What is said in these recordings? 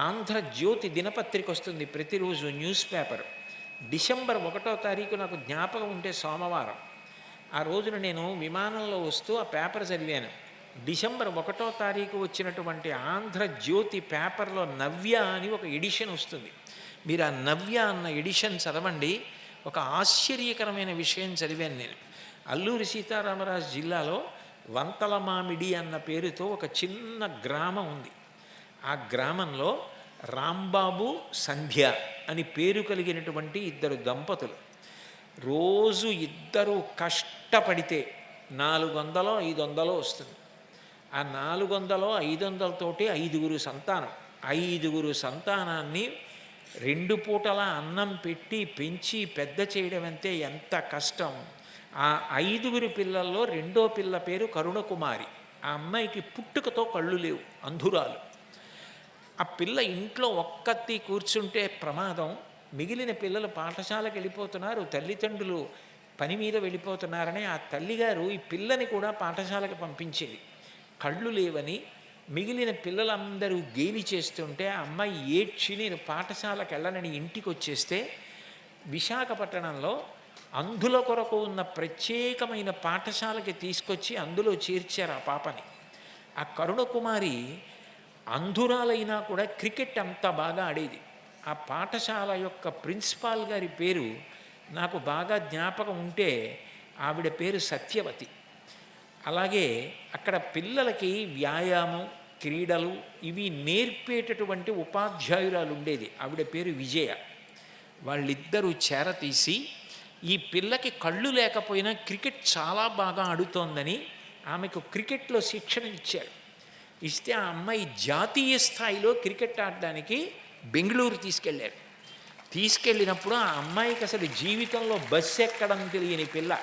ఆంధ్రజ్యోతి దినపత్రిక వస్తుంది ప్రతిరోజు న్యూస్ పేపర్. డిసెంబర్ ఒకటో తారీఖు నాకు జ్ఞాపకం ఉంటే సోమవారం. ఆ రోజున నేను విమానంలో వస్తూ ఆ పేపర్ చదివాను. డిసెంబర్ ఒకటో తారీఖు వచ్చినటువంటి ఆంధ్రజ్యోతి పేపర్లో నవ్య అని ఒక ఎడిషన్ వస్తుంది. మీరు ఆ నవ్య అన్న ఎడిషన్ చదవండి. ఒక ఆశ్చర్యకరమైన విషయం చదివాను నేను. అల్లూరి సీతారామరాజు జిల్లాలో వంతల మామిడి అన్న పేరుతో ఒక చిన్న గ్రామం ఉంది. ఆ గ్రామంలో రాంబాబు సంధ్య అని పేరు కలిగినటువంటి ఇద్దరు దంపతులు. రోజు ఇద్దరు కష్టపడితే నాలుగు వందలో ఐదు వందలో వస్తుంది. ఆ నాలుగు వందలో ఐదు వందలతోటి ఐదుగురు సంతానం. ఐదుగురు సంతానాన్ని రెండు పూటల అన్నం పెట్టి పెంచి పెద్ద చేయడం అంతే ఎంత కష్టం. ఆ ఐదుగురు పిల్లల్లో రెండో పిల్ల పేరు కరుణకుమారి. ఆ అమ్మాయికి పుట్టుకతో కళ్ళు లేవు అంధురాలు. ఆ పిల్ల ఇంట్లో ఒక్కత్తి కూర్చుంటే ప్రమాదం. మిగిలిన పిల్లలు పాఠశాలకు వెళ్ళిపోతున్నారు తల్లిదండ్రులు పని మీద వెళ్ళిపోతున్నారని ఆ తల్లిగారు ఈ పిల్లని కూడా పాఠశాలకు పంపించేది. కళ్ళు లేవని మిగిలిన పిల్లలందరూ గేలి చేస్తుంటే ఆ అమ్మాయి ఏడ్చి నేను పాఠశాలకు వెళ్ళనని ఇంటికి వచ్చేస్తే విశాఖపట్టణంలో అంధుల కొరకు ఉన్న ప్రత్యేకమైన పాఠశాలకి తీసుకొచ్చి అందులో చేర్చారు ఆ పాపని. ఆ కరుణకుమారి అంధురాలైనా కూడా క్రికెట్ అంత బాగా ఆడేది. ఆ పాఠశాల యొక్క ప్రిన్సిపాల్ గారి పేరు నాకు బాగా జ్ఞాపకం ఉంటే ఆవిడ పేరు సత్యవతి. అలాగే అక్కడ పిల్లలకి వ్యాయామం క్రీడలు ఇవి నేర్పేటటువంటి ఉపాధ్యాయురాలు ఉండేది. ఆవిడ పేరు విజయ. వాళ్ళిద్దరూ చేరతీసి ఈ పిల్లకి కళ్ళు లేకపోయినా క్రికెట్ చాలా బాగా ఆడుతోందని ఆమెకు క్రికెట్లో శిక్షణ ఇచ్చారు ఇస్తే ఆ అమ్మాయి జాతీయ స్థాయిలో క్రికెట్ ఆడడానికి బెంగళూరు తీసుకెళ్ళారు. తీసుకెళ్ళినప్పుడు ఆ అమ్మాయికి అసలు జీవితంలో బస్సు ఎక్కడం తెలియని పిల్ల.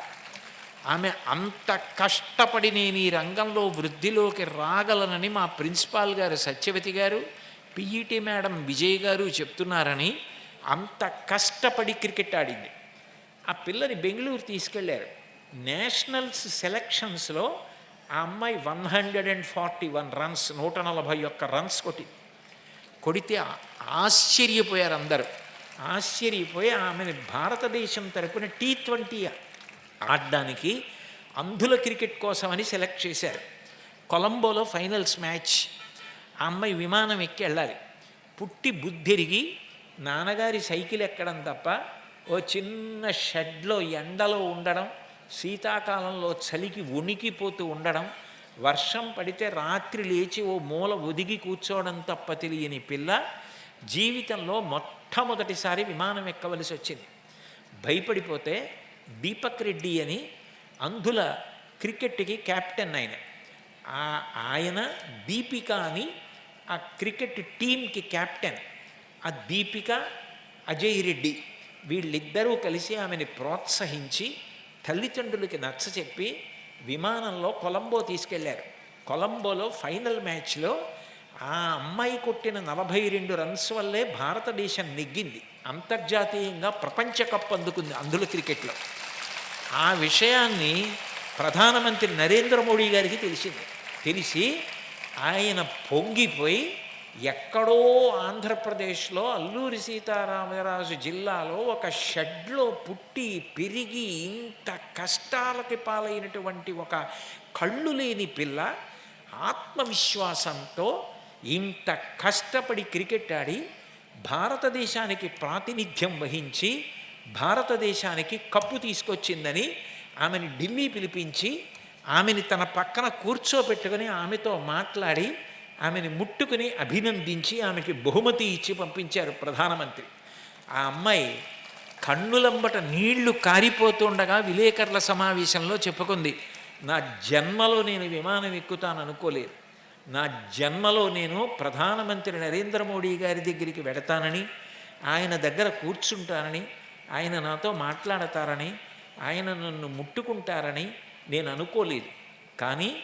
ఆమె అంత కష్టపడి నేను ఈ రంగంలో వృద్ధిలోకి రాగలనని మా ప్రిన్సిపాల్ గారు సత్యవతి గారు పిఈటి మేడం విజయ్ గారు చెప్తున్నారని అంత కష్టపడి క్రికెట్ ఆడింది. ఆ పిల్లని బెంగళూరు తీసుకెళ్ళారు నేషనల్స్ సెలక్షన్స్లో ఆ అమ్మాయి one hundred and forty one runs నూట నలభై ఒక్క రన్స్ కొట్టింది. కొడితే ఆశ్చర్యపోయారు అందరూ. ఆశ్చర్యపోయి ఆమెను భారతదేశం తరపున టీ ట్వంటీ ఆడడానికి అంధుల క్రికెట్ కోసమని సెలెక్ట్ చేశారు. కొలంబోలో ఫైనల్స్ మ్యాచ్. ఆ అమ్మాయి విమానం ఎక్కి వెళ్ళాలి. పుట్టి బుద్ధిరిగి నాన్నగారి సైకిల్ ఎక్కడం తప్ప ఓ చిన్న షెడ్లో ఎండలో ఉండడం శీతాకాలంలో చలికి వణికిపోతూ ఉండడం వర్షం పడితే రాత్రి లేచి ఓ మూల ఒదిగి కూర్చోవడం తప్ప తెలియని పిల్ల జీవితంలో మొట్టమొదటిసారి విమానం ఎక్కవలసి వచ్చింది. భయపడిపోతే దీపక్ రెడ్డి అని అంధుల క్రికెట్కి కెప్టెన్ ఆయన. ఆయన దీపిక అని ఆ క్రికెట్ టీంకి కెప్టెన్ ఆ దీపిక అజయ్ రెడ్డి వీళ్ళిద్దరూ కలిసి ఆమెని ప్రోత్సహించి తల్లిదండ్రులకి నచ్చ చెప్పి విమానంలో కొలంబో తీసుకెళ్ళారు. కొలంబోలో ఫైనల్ మ్యాచ్లో ఆ అమ్మాయి కొట్టిన నలభై రెండు రన్స్ వల్లే భారతదేశం నెగ్గింది. అంతర్జాతీయంగా ప్రపంచ కప్ అందుకుంది అందుల క్రికెట్లో. ఆ విషయాన్ని ప్రధానమంత్రి నరేంద్ర మోడీ గారికి తెలిసింది. తెలిసి ఆయన పొంగిపోయి ఎక్కడో ఆంధ్రప్రదేశ్లో అల్లూరి సీతారామరాజు జిల్లాలో ఒక షెడ్లో పుట్టి పెరిగి ఇంత కష్టాలకి పాలైనటువంటి ఒక కళ్ళు లేని పిల్ల ఆత్మవిశ్వాసంతో ఇంత కష్టపడి క్రికెట్ ఆడి భారతదేశానికి ప్రాతినిధ్యం వహించి భారతదేశానికి కప్పు తీసుకొచ్చిందని ఆమెని ఢిల్లీ పిలిపించి ఆమెని తన పక్కన కూర్చోబెట్టుకుని ఆమెతో మాట్లాడి ఆమెని ముట్టుకుని అభినందించి ఆమెకి బహుమతి ఇచ్చి పంపించారు ప్రధానమంత్రి. ఆ అమ్మాయి కన్నులంబట నీళ్ళు కారిపోతుండగా విలేకరుల సమావేశంలో చెప్పుకుంది నా జన్మలో నేను విమానం ఎక్కుతాను అనుకోలేదు నా జన్మలో నేను ప్రధానమంత్రి నరేంద్ర మోడీ గారి దగ్గరికి వెడతానని ఆయన దగ్గర కూర్చుంటానని ఆయన నాతో మాట్లాడతారని ఆయన నన్ను ముట్టుకుంటారని నేను అనుకోలేదు. కానీ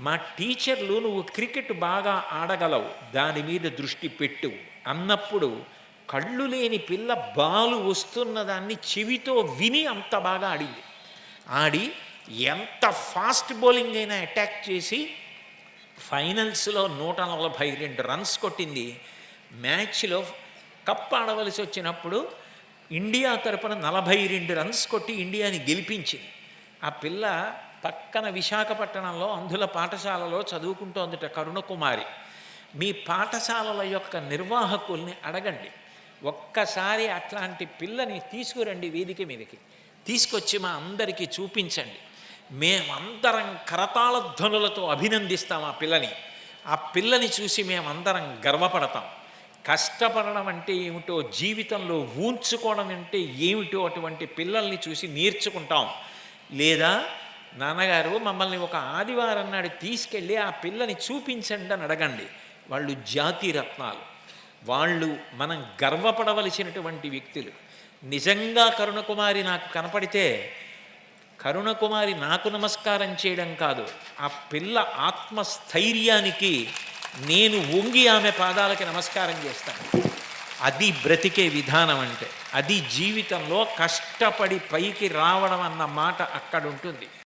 మా టీచర్లు నువ్వు క్రికెట్ బాగా ఆడగలవు. దాని మీద దృష్టి పెట్టు. అన్నప్పుడు కళ్ళు లేని పిల్ల బాలు వస్తున్న దాన్ని చెవితో విని అంత బాగా ఆడింది. ఆడి ఎంత ఫాస్ట్ బౌలింగ్ అయినా అటాక్ చేసి ఫైనల్స్లో నూట నలభై రెండు రన్స్ కొట్టింది. మ్యాచ్లో కప్ ఆడవలసి వచ్చినప్పుడు ఇండియా తరపున నలభై రెండు రన్స్ కొట్టి ఇండియాని గెలిపించింది. ఆ పిల్ల పక్కన విశాఖపట్టణంలో అంధుల పాఠశాలలో చదువుకుంటోందిట కరుణకుమారి. మీ పాఠశాలల యొక్క నిర్వాహకుల్ని అడగండి. ఒక్కసారి అట్లాంటి పిల్లని తీసుకురండి వీధికి మీదకి. తీసుకొచ్చి మా అందరికీ చూపించండి. మేమందరం కరతాళ ధ్వనులతో అభినందిస్తాం ఆ పిల్లని. ఆ పిల్లని చూసి మేమందరం గర్వపడతాం. కష్టపడడం అంటే ఏమిటో జీవితంలో ఊంచుకోవడం అంటే ఏమిటో అటువంటి పిల్లల్ని చూసి నేర్చుకుంటాం. లేదా నాన్నగారు మమ్మల్ని ఒక ఆదివారం నాడు తీసుకెళ్ళి ఆ పిల్లని చూపించండి అని అడగండి. వాళ్ళు జాతి రత్నాలు. వాళ్ళు మనం గర్వపడవలసినటువంటి వ్యక్తులు. నిజంగా కరుణకుమారి నాకు కనపడితే కరుణకుమారి నాకు నమస్కారం చేయడం కాదు. ఆ పిల్ల ఆత్మస్థైర్యానికి నేను వంగి ఆమె పాదాలకి నమస్కారం చేస్తాను. అది బ్రతికే విధానం అంటే అది జీవితంలో కష్టపడి పైకి రావడం అన్న మాట అక్కడ ఉంటుంది.